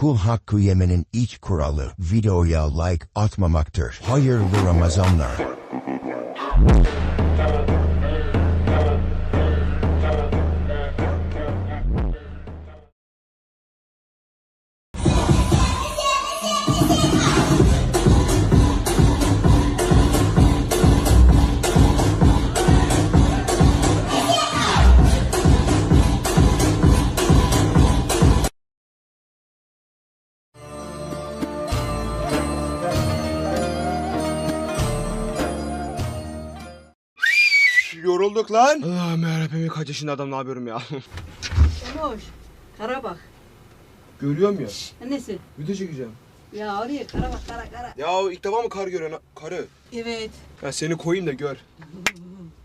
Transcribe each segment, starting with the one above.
Kul hakkı yemenin ilk kuralı videoya like atmamaktır. Hayırlı Ramazanlar. Allah'ım yarabbim kaç yaşında adam ne yapıyorum ya. Hoş. Kara bak. Görüyorum ya. Nesi? Video çekeceğim. Ya oraya kara bak kara kara. Ya ilk defa mı kar görüyorsun? Karı. Evet. Ya seni koyayım da gör.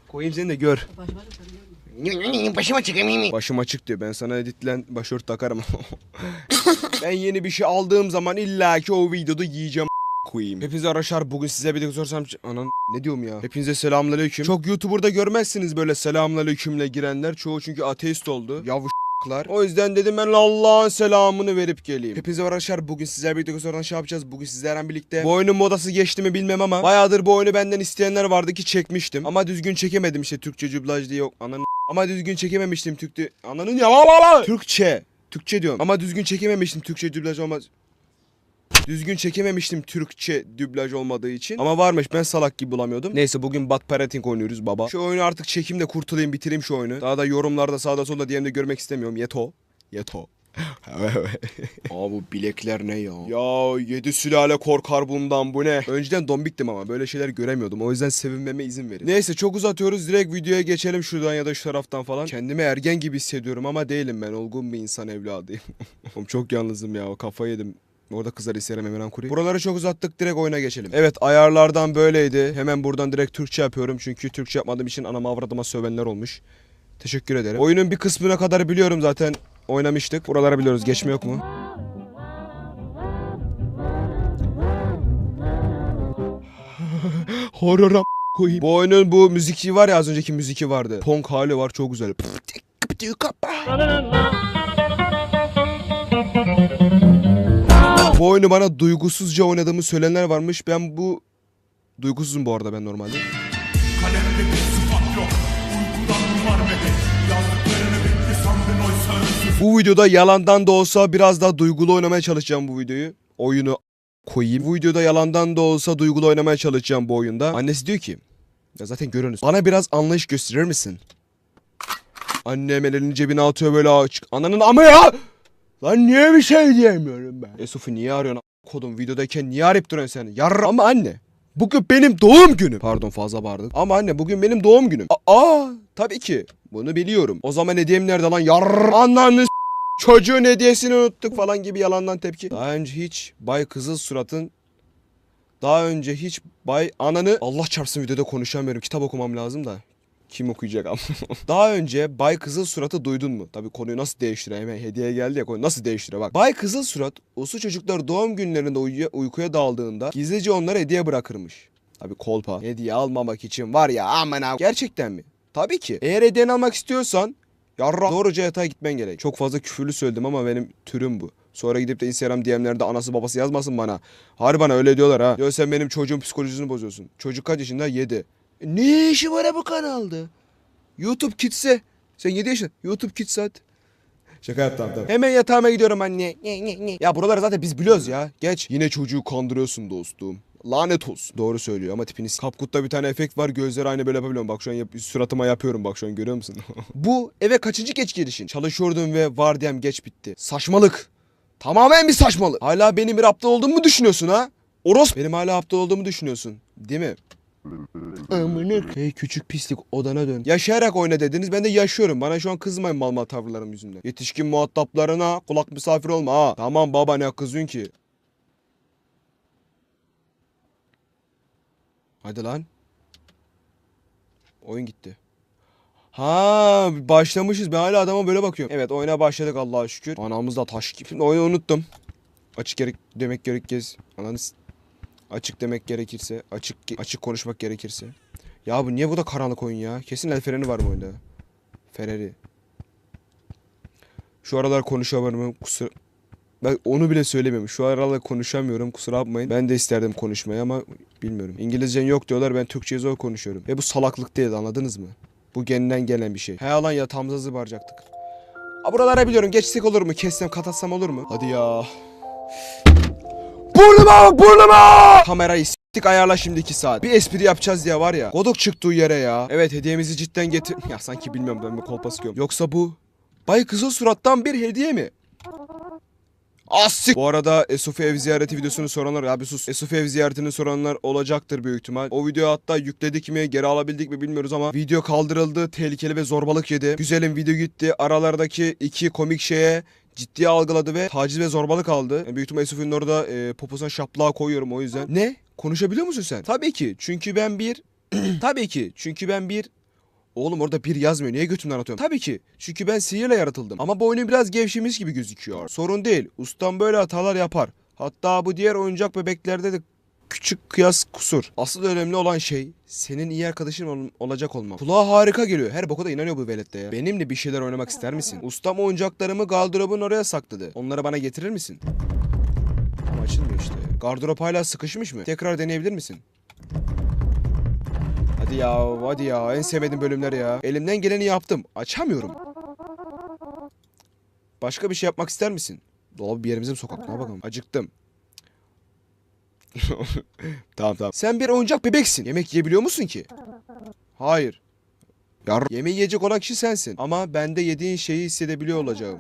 Koyayım seni de gör. Başıma. Başıma çıkamayayım. Başım açık diyor. Ben sana editlen başört takarım. ben yeni bir şey aldığım zaman illaki o videoda yiyeceğim koyayım. Hepinize araşar bugün size bir de sorsam anan ne diyorum ya. Hepinize selamünaleyküm. Çok YouTuber'da görmezsiniz böyle selamünaleykümle girenler. Çoğu çünkü ateist oldu. Yavuş ***lar. O yüzden dedim ben Allah'ın selamını verip geleyim. Hepinize arkadaşlar bugün sizlerle birlikte sonra şey yapacağız. Bugün sizlerle birlikte bu oyunun modası geçti mi bilmem ama bayağıdır bu oyunu benden isteyenler vardı ki çekmiştim. Ama düzgün çekemedim işte Türkçe dublaj diye yok. Ananı ama düzgün çekememiştim Türkçe. Ananın ya Türkçe. Türkçe diyorum. Ama düzgün çekememiştim Türkçe dublaj olmaz. Düzgün çekememiştim Türkçe dublaj olmadığı için. Ama varmış ben salak gibi bulamıyordum. Neyse bugün Bad Parenting oynuyoruz baba. Şu oyunu artık çekeyim de kurtulayım bitireyim şu oyunu. Daha da yorumlarda sağda solda DM'de görmek istemiyorum. Yeto. Yeto. Aa bu bilekler ne ya? Ya yedi sülale korkar bundan bu ne? Önceden dombiktim ama böyle şeyler göremiyordum. O yüzden sevinmeme izin verin. Neyse çok uzatıyoruz. Direkt videoya geçelim şuradan ya da şu taraftan falan. Kendimi ergen gibi hissediyorum ama değilim ben. Olgun bir insan evladıyım. Oğlum çok yalnızım ya. Kafayı yedim. Orada kızlar isterim hemen kuri. Buraları çok uzattık direkt oyuna geçelim. Evet ayarlardan böyleydi. Hemen buradan direkt Türkçe yapıyorum. Çünkü Türkçe yapmadığım için anama avradıma sövenler olmuş. Teşekkür ederim. Oyunun bir kısmına kadar biliyorum zaten. Oynamıştık. Buraları biliyoruz. Geçme yok mu? Horror koyayım. Bu oyunun bu müziki var ya az önceki müziki vardı. Punk hali var çok güzel. Bu oyunu bana duygusuzca oynadığımı söyleyenler varmış. Ben bu... Duygusuzum bu arada ben normalde. Kalemde bir sıfat yok Uykudan varmedi Yazdıklarını bitti sandın oysa özsüz Bu videoda yalandan da olsa biraz daha duygulu oynamaya çalışacağım bu videoyu. Oyunu koyayım. Bu videoda yalandan da olsa duygulu oynamaya çalışacağım bu oyunda. Annesi diyor ki... Ya zaten görüyorsunuz. Bana biraz anlayış gösterir misin? Annem elini cebine atıyor böyle açık. Ananın ama ya! Lan niye bir şey diyemiyorum ben? Yusuf'u niye arıyorsun? Kodum videodayken niye arayıp duruyorsun sen? Yarra ama anne. Bugün benim doğum günüm. Pardon fazla bağırdık. Ama anne bugün benim doğum günüm. Aa tabii ki. Bunu biliyorum. O zaman hediyem nerede lan? Yarra ananı Çocuğun hediyesini unuttuk falan gibi yalandan tepki. Daha önce hiç Bay Kızıl Surat'ın daha önce hiç Bay Ananı Allah çarpsın videoda konuşamıyorum. Kitap okumam lazım da. Kim okuyacak ama. Daha önce Bay Kızıl Surat'ı duydun mu? Tabii konuyu nasıl değiştiriyor? Hemen hediye geldi ya konu nasıl değiştiriyor bak. Bay Kızıl Surat uslu çocuklar doğum günlerinde uyuya, uykuya daldığında gizlice onlara hediye bırakırmış. Tabii kolpa. Hediye almamak için var ya aman ha. Gerçekten mi? Tabii ki. Eğer hediyeni almak istiyorsan yarra doğruca yatağa gitmen gerek. Çok fazla küfürlü söyledim ama benim türüm bu. Sonra gidip de Instagram DM'lerde anası babası yazmasın bana. Harbi bana öyle diyorlar ha. Diyor sen benim çocuğun psikolojisini bozuyorsun. Çocuk kaç yaşında? 7. Ne işi var ha bu kanalda? YouTube Kids'e. Sen 7 yaşında. YouTube Kids at. Şaka yaptım tamam. Hemen yatağıma gidiyorum anne. Ya buraları zaten biz biliyoruz ya. Geç. Yine çocuğu kandırıyorsun dostum. Lanet olsun. Doğru söylüyor ama tipiniz. Kapkut'ta bir tane efekt var. Gözleri aynı böyle yapabiliyorum. Bak şu an yap- suratıma yapıyorum. Bak şu an görüyor musun? Bu eve kaçıncı geç gelişin? Çalışıyordum ve vardiyam geç bitti. Saçmalık. Tamamen bir saçmalık. Hala benim bir aptal olduğumu mu düşünüyorsun ha? Oros. Benim hala aptal olduğumu düşünüyorsun. Değil mi? Amına Hey küçük pislik odana dön. Yaşayarak oyna dediniz ben de yaşıyorum. Bana şu an kızmayın mal mal tavırlarım yüzünden. Yetişkin muhataplarına kulak misafir olma ha. Tamam baba ne kızıyorsun ki? Hadi lan. Oyun gitti. Ha başlamışız. Ben hala adama böyle bakıyorum. Evet oyuna başladık Allah'a şükür. Anamız da taş gibi. Şimdi oyunu unuttum. Açık gerek demek gerekir. Ananı s- Açık demek gerekirse, açık açık konuşmak gerekirse. Ya bu niye bu da karanlık oyun ya? Kesin el freni var bu oyunda. Ferrari. Şu aralar konuşamıyorum kusura Ben onu bile söylemiyorum. Şu aralar konuşamıyorum. Kusura bakmayın. Ben de isterdim konuşmayı ama bilmiyorum. İngilizcen yok diyorlar. Ben Türkçeyi zor konuşuyorum. Ve bu salaklık değil anladınız mı? Bu genden gelen bir şey. He lan yatağımıza zıbaracaktık. Aa, buralara biliyorum. Geçsek olur mu? Kessem katatsam olur mu? Hadi ya. Burnuma burnuma! Kamerayı s**tik ayarla şimdi 2 saat. Bir espri yapacağız diye var ya. Godok çıktığı yere ya. Evet hediyemizi cidden getir... Ya sanki bilmiyorum ben bir kolpa sıkıyorum. Yoksa bu... Bay kızıl surattan bir hediye mi? Asik. Bu arada Esufi ev ziyareti videosunu soranlar abi sus. Esufi ev ziyaretini soranlar olacaktır büyük ihtimal. O video hatta yükledik mi geri alabildik mi bilmiyoruz ama video kaldırıldı. Tehlikeli ve zorbalık yedi. Güzelim video gitti. Aralardaki iki komik şeye ciddiye algıladı ve taciz ve zorbalık aldı. Yani büyük ihtimal Esufi'nin orada e, poposuna şaplığa koyuyorum o yüzden. Ne? Konuşabiliyor musun sen? Tabii ki. Çünkü ben bir... Tabii ki. Çünkü ben bir Oğlum orada bir yazmıyor. Niye götümden atıyorum? Tabii ki. Çünkü ben sihirle yaratıldım. Ama bu oyunu biraz gevşemiş gibi gözüküyor. Sorun değil. Ustam böyle hatalar yapar. Hatta bu diğer oyuncak bebeklerde de küçük kıyas kusur. Asıl önemli olan şey senin iyi arkadaşın ol- olacak olmak. Kulağa harika geliyor. Her boka da inanıyor bu velette ya. Benimle bir şeyler oynamak ister misin? Ustam oyuncaklarımı gardırobun oraya sakladı. Onları bana getirir misin? Ama açılmıyor işte. Gardırop hala sıkışmış mı? Tekrar deneyebilir misin? Hadi ya, hadi ya. En sevmediğim bölümler ya. Elimden geleni yaptım. Açamıyorum. Başka bir şey yapmak ister misin? Dolabı bir yerimize mi sokak? Ne bakalım? Acıktım. tamam tamam. Sen bir oyuncak bebeksin. Yemek yiyebiliyor musun ki? Hayır. Yar Yemeği yiyecek olan kişi sensin. Ama ben de yediğin şeyi hissedebiliyor olacağım.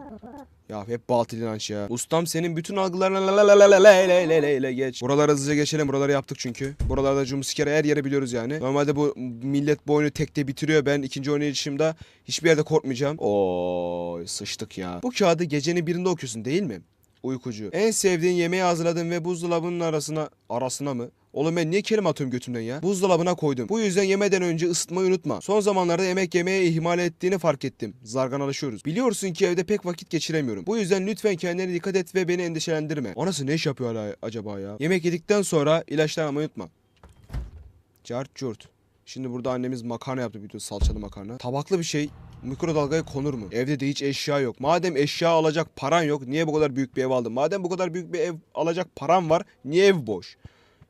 Ya hep batıl inanç ya. Ustam senin bütün algılarına la geç. Buraları hızlıca geçelim. Buraları yaptık çünkü. Buralarda jumpscare her yere biliyoruz yani. Normalde bu millet bu tekte bitiriyor. Ben ikinci oynayışımda hiçbir yerde korkmayacağım. Oo sıçtık ya. Bu kağıdı gecenin birinde okuyorsun değil mi? Uykucu. En sevdiğin yemeği hazırladım ve buzdolabının arasına... Arasına mı? Oğlum ben niye kelime atıyorum götümden ya? Buzdolabına koydum. Bu yüzden yemeden önce ısıtmayı unutma. Son zamanlarda yemek yemeye ihmal ettiğini fark ettim. Zargan alışıyoruz. Biliyorsun ki evde pek vakit geçiremiyorum. Bu yüzden lütfen kendine dikkat et ve beni endişelendirme. O nasıl ne iş yapıyor acaba ya? Yemek yedikten sonra ilaçlar almayı unutma. Cart curt. Şimdi burada annemiz makarna yaptı bir salçalı makarna. Tabaklı bir şey mikrodalgaya konur mu? Evde de hiç eşya yok. Madem eşya alacak paran yok niye bu kadar büyük bir ev aldın? Madem bu kadar büyük bir ev alacak paran var niye ev boş?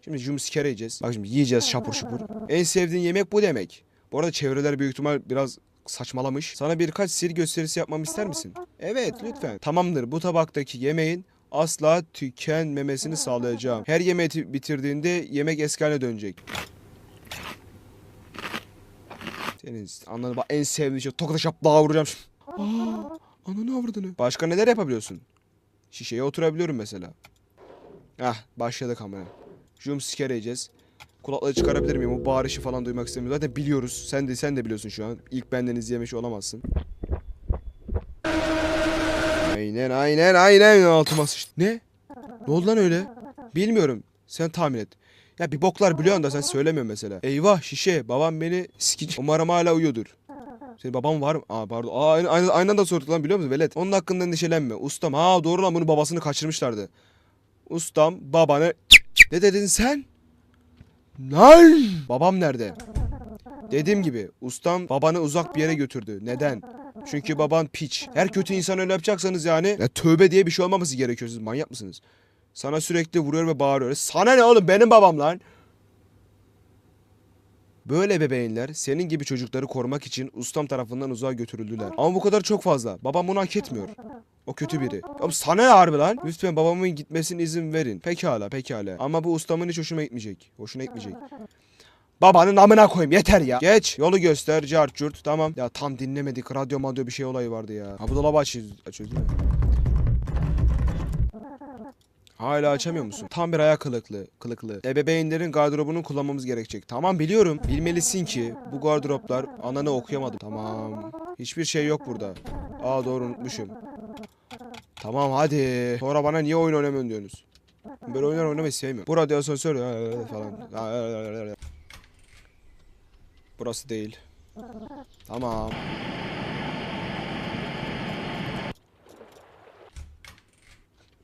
Şimdi jumpscare yiyeceğiz. Bak şimdi yiyeceğiz şapur şupur. En sevdiğin yemek bu demek. Bu arada çevreler büyük ihtimal biraz saçmalamış. Sana birkaç sihir gösterisi yapmamı ister misin? Evet lütfen. Tamamdır bu tabaktaki yemeğin asla tükenmemesini sağlayacağım. Her yemeği ti- bitirdiğinde yemek eski haline dönecek. Senin anladın bak en sevdiğin şey tokata şaplığa vuracağım. Aa, ananı avradını. Başka neler yapabiliyorsun? Şişeye oturabiliyorum mesela. Hah başladık ama. Jumpscare yiyeceğiz. Kulaklığı çıkarabilir miyim? O bağırışı falan duymak istemiyorum. Zaten biliyoruz. Sen de sen de biliyorsun şu an. İlk benden izlemiş olamazsın. Aynen aynen aynen altıma sıçtı. Ne? Ne oldu lan öyle? Bilmiyorum. Sen tahmin et. Ya bir boklar biliyorsun da sen söylemiyorsun mesela. Eyvah şişe babam beni sikic. Umarım hala uyuyordur. Senin baban var mı? Aa pardon. Aa aynı, aynı, aynı anda sorduk lan biliyor musun velet? Onun hakkında endişelenme. Ustam ha doğru lan bunu babasını kaçırmışlardı. Ustam babanı... Ne dedin sen? Lan! Babam nerede? Dediğim gibi ustam babanı uzak bir yere götürdü. Neden? Çünkü baban piç. Her kötü insan öyle yapacaksanız yani ya tövbe diye bir şey olmaması gerekiyor. Siz manyak mısınız? Sana sürekli vuruyor ve bağırıyor. Sana ne oğlum benim babam lan. Böyle bebeğinler senin gibi çocukları korumak için ustam tarafından uzağa götürüldüler. Ama bu kadar çok fazla. Babam bunu hak etmiyor. O kötü biri. Oğlum sana ne harbi lan? Lütfen babamın gitmesine izin verin. Pekala pekala. Ama bu ustamın hiç hoşuma gitmeyecek. Hoşuna gitmeyecek. Babanın amına koyayım yeter ya. Geç yolu göster cart curt tamam. Ya tam dinlemedik radyo madyo bir şey olayı vardı ya. Ha bu dolabı aç açıyoruz değil mi? Hala açamıyor musun? Tam bir ayak kılıklı, kılıklı. Ebeveynlerin gardırobunu kullanmamız gerekecek. Tamam biliyorum. Bilmelisin ki bu gardıroplar ananı okuyamadım. Tamam. Hiçbir şey yok burada. Aa doğru unutmuşum. Tamam hadi. Sonra bana niye oyun oynamıyorsun diyorsunuz. Böyle oyunlar oynamayı sevmiyorum. Bu radyo asansör falan. Burası değil. Tamam.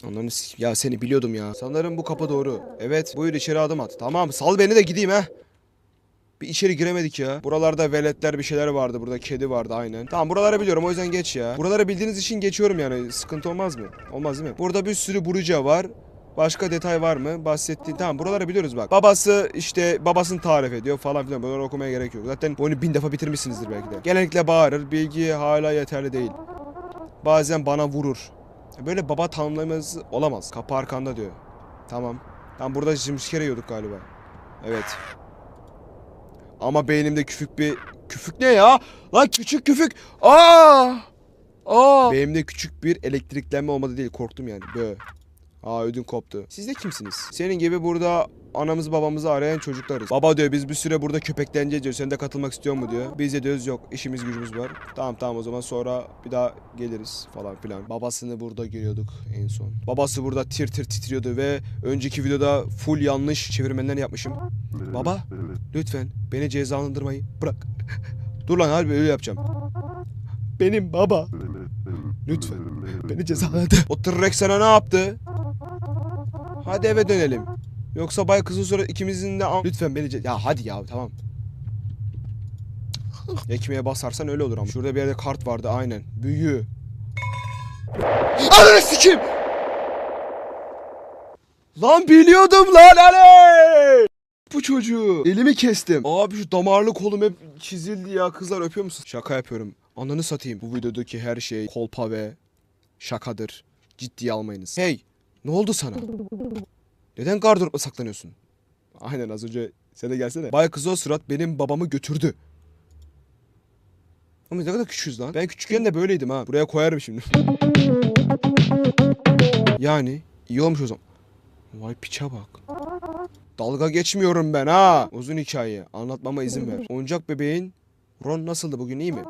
Onların ya seni biliyordum ya. Sanırım bu kapı doğru. Evet buyur içeri adım at. Tamam sal beni de gideyim ha. Bir içeri giremedik ya. Buralarda veletler bir şeyler vardı. Burada kedi vardı aynen. Tamam buraları biliyorum o yüzden geç ya. Buraları bildiğiniz için geçiyorum yani. Sıkıntı olmaz mı? Olmaz değil mi? Burada bir sürü buruca var. Başka detay var mı? Bahsettiğin tamam buraları biliyoruz bak. Babası işte babasını tarif ediyor falan filan. Bunları okumaya gerek yok. Zaten oyunu bin defa bitirmişsinizdir belki de. Genellikle bağırır. Bilgi hala yeterli değil. Bazen bana vurur. Böyle baba tanımlaması olamaz. Kapı arkanda diyor. Tamam. Tam burada jimskere yiyorduk galiba. Evet. Ama beynimde küfük bir... Küfük ne ya? Lan küçük küfük. Aa! Aa! Beynimde küçük bir elektriklenme olmadı değil. Korktum yani. Bö. Aa ödün koptu. Siz de kimsiniz? Senin gibi burada anamızı babamızı arayan çocuklarız. Baba diyor biz bir süre burada köpekleneceğiz diyor. Sen de katılmak istiyor mu diyor. Biz de diyoruz yok işimiz gücümüz var. Tamam tamam o zaman sonra bir daha geliriz falan filan. Babasını burada görüyorduk en son. Babası burada tir tir titriyordu ve önceki videoda full yanlış çevirmenler yapmışım. Baba lütfen beni cezalandırmayı bırak. Dur lan harbi öyle yapacağım. Benim baba. Lütfen beni cezalandır. O tırrek sana ne yaptı? Hadi eve dönelim. Yoksa bay kızın sonra ikimizin de... Lütfen beni... Ya hadi ya tamam. Ekmeğe basarsan öyle olur ama. Şurada bir yerde kart vardı aynen. Büyü. Ananı sikeyim! Lan biliyordum lan Ali! Bu çocuğu. Elimi kestim. Abi şu damarlı kolum hep çizildi ya. Kızlar öpüyor musun? Şaka yapıyorum. Ananı satayım. Bu videodaki her şey kolpa ve şakadır. Ciddiye almayınız. Hey! Ne oldu sana? Neden gardıropla saklanıyorsun? Aynen az önce sen de gelsene. Bay Kızıl Sırat benim babamı götürdü. Ama ne kadar küçüğüz lan. Ben küçükken de böyleydim ha. Buraya koyarım şimdi. yani iyi olmuş o zaman. Vay piça bak. Dalga geçmiyorum ben ha. Uzun hikaye. Anlatmama izin ver. Oyuncak bebeğin Ron nasıldı bugün iyi mi?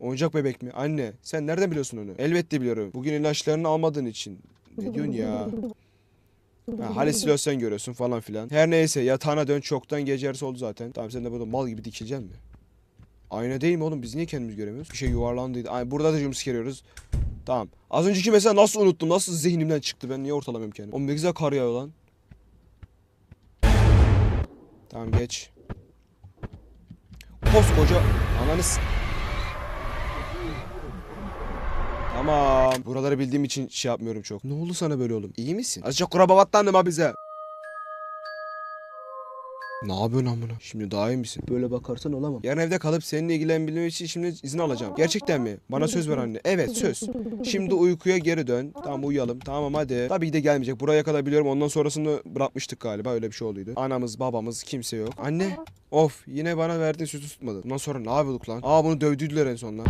Oyuncak bebek mi? Anne sen nereden biliyorsun onu? Elbette biliyorum. Bugün ilaçlarını almadığın için. Ne diyorsun ya? Ha, halüsinasyon görüyorsun falan filan. Her neyse yatağına dön çoktan gece yarısı oldu zaten. Tamam sen de burada mal gibi dikileceksin mi? Ayna değil mi oğlum? Biz niye kendimiz göremiyoruz? Bir şey yuvarlandıydı. Ay burada da jumpscare yiyoruz. Tamam. Az önceki mesela nasıl unuttum? Nasıl zihnimden çıktı? Ben niye ortalamıyorum kendimi? Oğlum ne güzel kar yağıyor lan. Tamam geç. Koskoca ananı s- Tamam. Buraları bildiğim için şey yapmıyorum çok. Ne oldu sana böyle oğlum? İyi misin? Azıcık kurabavatlandım ha bize. Ne yapıyorsun amına? Şimdi daha iyi misin? Böyle bakarsan olamam. Yarın evde kalıp seninle ilgilenebilmem için şimdi izin alacağım. Gerçekten mi? Bana söz ver anne. Evet söz. Şimdi uykuya geri dön. Tamam uyuyalım. Tamam hadi. Tabii ki de gelmeyecek. Buraya kadar biliyorum. Ondan sonrasını bırakmıştık galiba. Öyle bir şey olduydu. Anamız, babamız, kimse yok. Anne. Of yine bana verdiğin sütü tutmadı. Bundan sonra ne yapıyorduk lan? Aa bunu dövdüydüler en sonunda.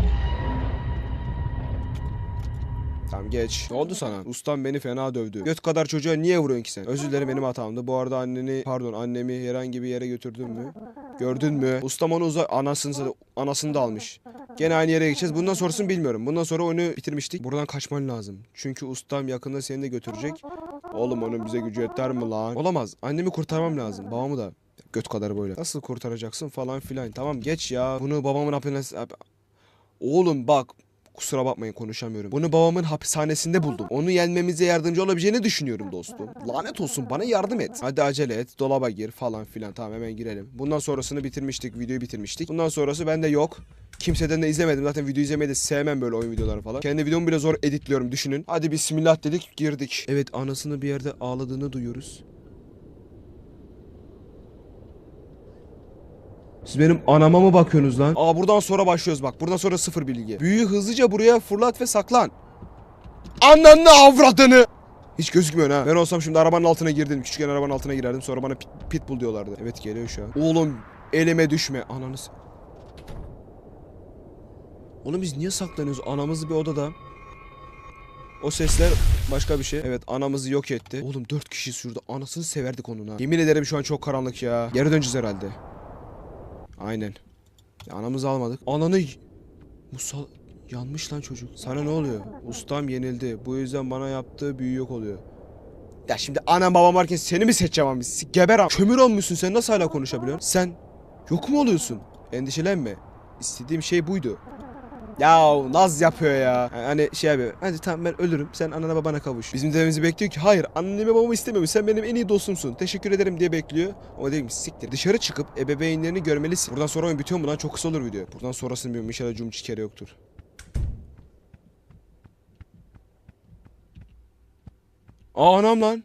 Tamam geç. Ne oldu sana? Ustam beni fena dövdü. Göt kadar çocuğa niye vuruyorsun ki sen? Özür dilerim benim hatamdı. Bu arada anneni pardon annemi herhangi bir yere götürdün mü? Gördün mü? Ustam onu uzak anasını anasını da almış. Gene aynı yere gideceğiz. Bundan sonrasını bilmiyorum. Bundan sonra oyunu bitirmiştik. Buradan kaçman lazım. Çünkü ustam yakında seni de götürecek. Oğlum onun bize gücü yeter mi lan? Olamaz. Annemi kurtarmam lazım. Babamı da. Göt kadar böyle. Nasıl kurtaracaksın falan filan. Tamam geç ya. Bunu babamın hapishanesi... Oğlum bak Kusura bakmayın konuşamıyorum. Bunu babamın hapishanesinde buldum. Onu yenmemize yardımcı olabileceğini düşünüyorum dostum. Lanet olsun bana yardım et. Hadi acele et. Dolaba gir falan filan. Tamam hemen girelim. Bundan sonrasını bitirmiştik. Videoyu bitirmiştik. Bundan sonrası bende yok. Kimseden de izlemedim. Zaten video izlemeyi de sevmem böyle oyun videoları falan. Kendi videomu bile zor editliyorum düşünün. Hadi bismillah dedik girdik. Evet anasını bir yerde ağladığını duyuyoruz. Siz benim anama mı bakıyorsunuz lan? Aa buradan sonra başlıyoruz bak. Buradan sonra sıfır bilgi. Büyüyü hızlıca buraya fırlat ve saklan. Ananı avradını. Hiç gözükmüyor ha. Ben olsam şimdi arabanın altına girdim. Küçükken arabanın altına girerdim. Sonra bana pit, pitbull diyorlardı. Evet geliyor şu an. Oğlum elime düşme. Ananı Oğlum biz niye saklanıyoruz? Anamız bir odada. O sesler başka bir şey. Evet anamızı yok etti. Oğlum dört kişi sürdü. Anasını severdik onun ha. Yemin ederim şu an çok karanlık ya. Geri döneceğiz herhalde. Aynen. Ya anamızı almadık. Ananı... Musal... Yanmış lan çocuk. Sana ne oluyor? Ustam yenildi. Bu yüzden bana yaptığı büyü yok oluyor. Ya şimdi anam babam varken seni mi seçeceğim abi? Geber am. Kömür olmuşsun sen nasıl hala konuşabiliyorsun? Sen yok mu oluyorsun? Endişelenme. İstediğim şey buydu. Ya naz yapıyor ya. Hani şey yapıyor. Hadi tamam ben ölürüm. Sen anana babana kavuş. Bizim dedemizi bekliyor ki hayır annemi babamı istemiyorum. Sen benim en iyi dostumsun. Teşekkür ederim diye bekliyor. Ama dedim siktir. Dışarı çıkıp ebeveynlerini görmelisin. Buradan sonra oyun bitiyor mu lan? Çok kısa olur video. Buradan sonrasını bilmiyorum. İnşallah cum kere yoktur. Aa anam lan.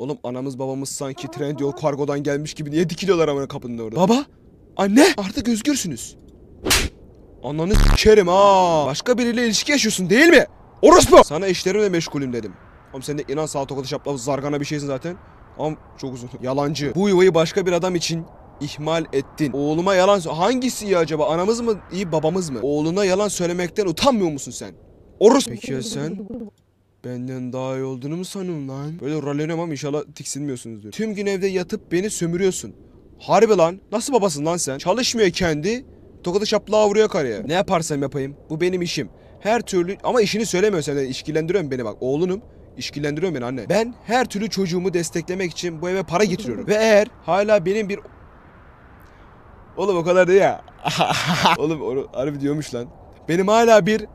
Oğlum anamız babamız sanki Trendyol kargodan gelmiş gibi niye dikiliyorlar amına kapının orada? Baba, anne artık özgürsünüz. Ananı s**erim ha. Başka biriyle ilişki yaşıyorsun değil mi? Orospu! Sana işlerimle meşgulüm dedim. Oğlum sen de inan sağ tokalı şapla zargana bir şeysin zaten. Ama çok uzun. Yalancı. Bu yuvayı başka bir adam için ihmal ettin. Oğluma yalan Hangisi iyi acaba? Anamız mı iyi babamız mı? Oğluna yalan söylemekten utanmıyor musun sen? Orospu. Peki ya sen? Benden daha iyi olduğunu mu sanıyorsun lan? Böyle ama inşallah tiksinmiyorsunuzdur. Tüm gün evde yatıp beni sömürüyorsun. Harbi lan. Nasıl babasın lan sen? Çalışmıyor kendi. Tokadı şaplığa vuruyor karıya. Ne yaparsam yapayım. Bu benim işim. Her türlü ama işini söylemiyor sen de beni bak. Oğlunum. İşkillendiriyorsun beni anne. Ben her türlü çocuğumu desteklemek için bu eve para getiriyorum. Ve eğer hala benim bir... Oğlum o kadar değil ya. Oğlum onu harbi diyormuş lan. Benim hala bir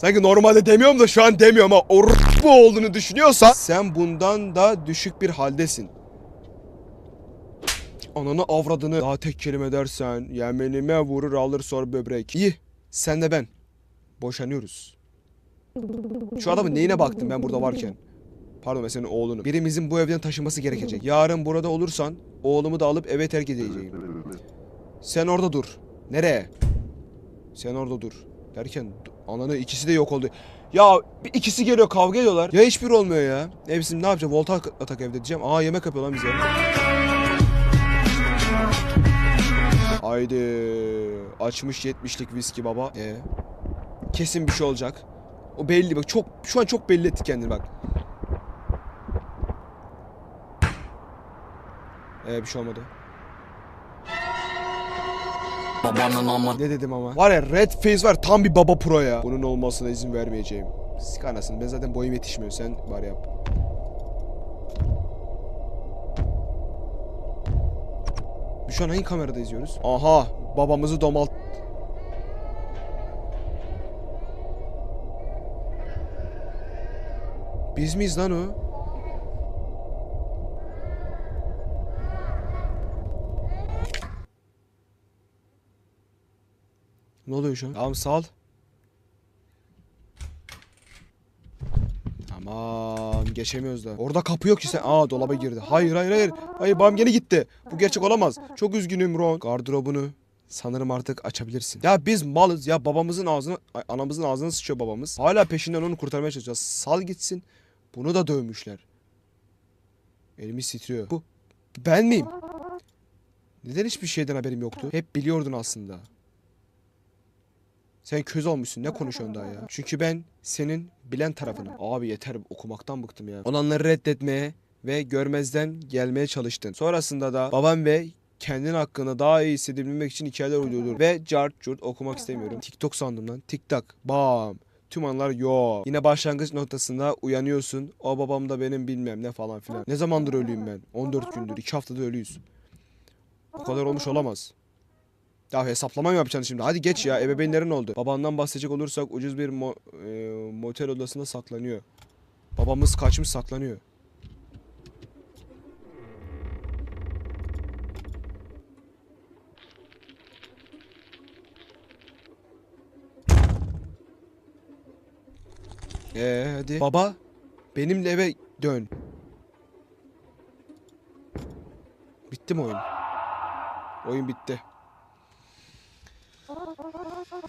Sanki normalde demiyorum da şu an demiyorum ama orospu olduğunu düşünüyorsan sen bundan da düşük bir haldesin. Ananı avradını daha tek kelime dersen yemenime vurur alır sonra böbrek. İyi sen de ben. Boşanıyoruz. Şu adamın neyine baktım ben burada varken? Pardon ben senin oğlunu. Birimizin bu evden taşınması gerekecek. Yarın burada olursan oğlumu da alıp eve terk edeceğim. Sen orada dur. Nereye? Sen orada dur. Derken ananı ikisi de yok oldu. Ya bir ikisi geliyor kavga ediyorlar. Ya hiçbir olmuyor ya. Ne bizim ne yapacağız? Volta atak evde diyeceğim. Aa yemek yapıyor lan bize. Haydi. Açmış 70'lik viski baba. E Kesin bir şey olacak. O belli bak çok şu an çok belli etti kendini bak. Ee bir şey olmadı. Babanın ama Ne dedim ama? Var ya red face var tam bir baba pro ya. Bunun olmasına izin vermeyeceğim. Sik anasını ben zaten boyum yetişmiyor sen var yap. Şu an hangi kamerada izliyoruz? Aha babamızı domalt... Biz miyiz lan o? Ne oluyor şu an? Tamam sal. Tamam geçemiyoruz da. Orada kapı yok ki sen. Aa dolaba girdi. Hayır hayır hayır. Hayır babam gene gitti. Bu gerçek olamaz. Çok üzgünüm Ron. Gardırobunu sanırım artık açabilirsin. Ya biz malız ya babamızın ağzına ay, anamızın ağzına sıçıyor babamız. Hala peşinden onu kurtarmaya çalışacağız. Sal gitsin. Bunu da dövmüşler. Elimiz titriyor. Bu ben miyim? Neden hiçbir şeyden haberim yoktu? Hep biliyordun aslında. Sen köz olmuşsun ne konuşuyorsun daha ya? Çünkü ben senin bilen tarafınım. Abi yeter okumaktan bıktım ya. Olanları reddetmeye ve görmezden gelmeye çalıştın. Sonrasında da babam ve kendin hakkında daha iyi hissedebilmek için hikayeler uydurdun. Ve cart curt okumak istemiyorum. TikTok sandım lan. TikTok. Bam. Tüm anlar yok. Yine başlangıç noktasında uyanıyorsun. O babam da benim bilmem ne falan filan. Ne zamandır ölüyüm ben? 14 gündür. 2 haftada ölüyüz. O kadar olmuş olamaz. Ya hesaplama mı yapacaksın şimdi? Hadi geç ya. Ebeveynlerin oldu. Babandan bahsedecek olursak ucuz bir mo- e, motel odasında saklanıyor. Babamız kaçmış saklanıyor. Ee hadi. Baba benimle eve dön. Bitti mi oyun? Oyun bitti.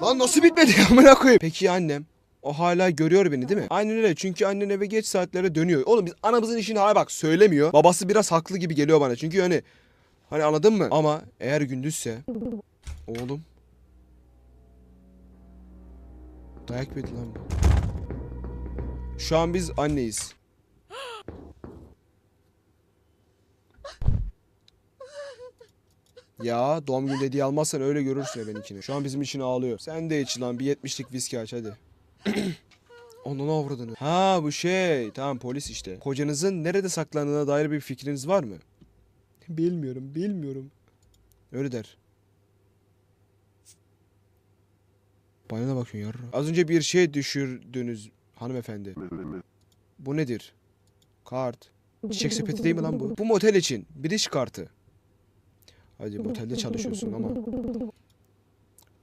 Lan nasıl bitmedi amına koyayım? Peki annem? O hala görüyor beni değil mi? Aynen öyle çünkü annen eve geç saatlere dönüyor. Oğlum biz anamızın işini hala bak söylemiyor. Babası biraz haklı gibi geliyor bana. Çünkü hani hani anladın mı? Ama eğer gündüzse oğlum dayak yedi lan bu? Şu an biz anneyiz. Ya doğum günü hediye almazsan öyle görürsün benimkini. Şu an bizim için ağlıyor. Sen de iç lan bir 70'lik viski aç hadi. Onun avradını. Ha bu şey. Tamam polis işte. Kocanızın nerede saklandığına dair bir fikriniz var mı? Bilmiyorum, bilmiyorum. Öyle der. Bana ne bakıyorsun yarra? Az önce bir şey düşürdünüz hanımefendi. Bu nedir? Kart. Çiçek sepeti değil mi lan bu? Bu motel için. Bir iş kartı. Hadi motelde çalışıyorsun ama.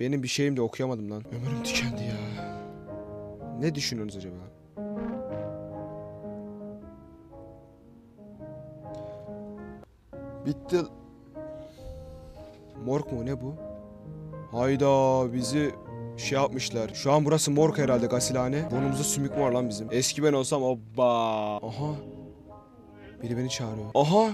Benim bir şeyim de okuyamadım lan. Ömrüm tükendi ya. Ne düşünüyorsunuz acaba? Bitti. Morg mu ne bu? Hayda bizi şey yapmışlar. Şu an burası morg herhalde gasilhane. Burnumuzda sümük var lan bizim. Eski ben olsam obba. Aha. Biri beni çağırıyor. Aha.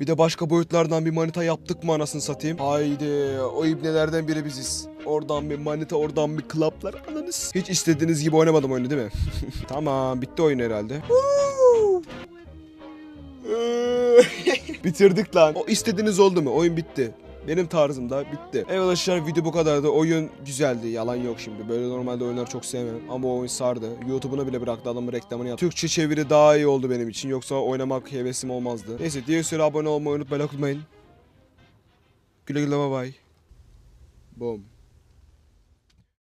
Bir de başka boyutlardan bir manita yaptık mı anasını satayım? Haydi o ibnelerden biri biziz. Oradan bir manita oradan bir klaplar ananız. Hiç istediğiniz gibi oynamadım oyunu değil mi? tamam bitti oyun herhalde. Bitirdik lan. O istediğiniz oldu mu? Oyun bitti. Benim tarzımda bitti. Evet arkadaşlar video bu kadardı. Oyun güzeldi. Yalan yok şimdi. Böyle normalde oyunları çok sevmem. Ama o oyun sardı. YouTube'una bile bıraktı adamın reklamını yaptı. Türkçe çeviri daha iyi oldu benim için. Yoksa oynamak hevesim olmazdı. Neyse diğer süre abone olmayı unutmayın. Güle güle bye bye. Boom.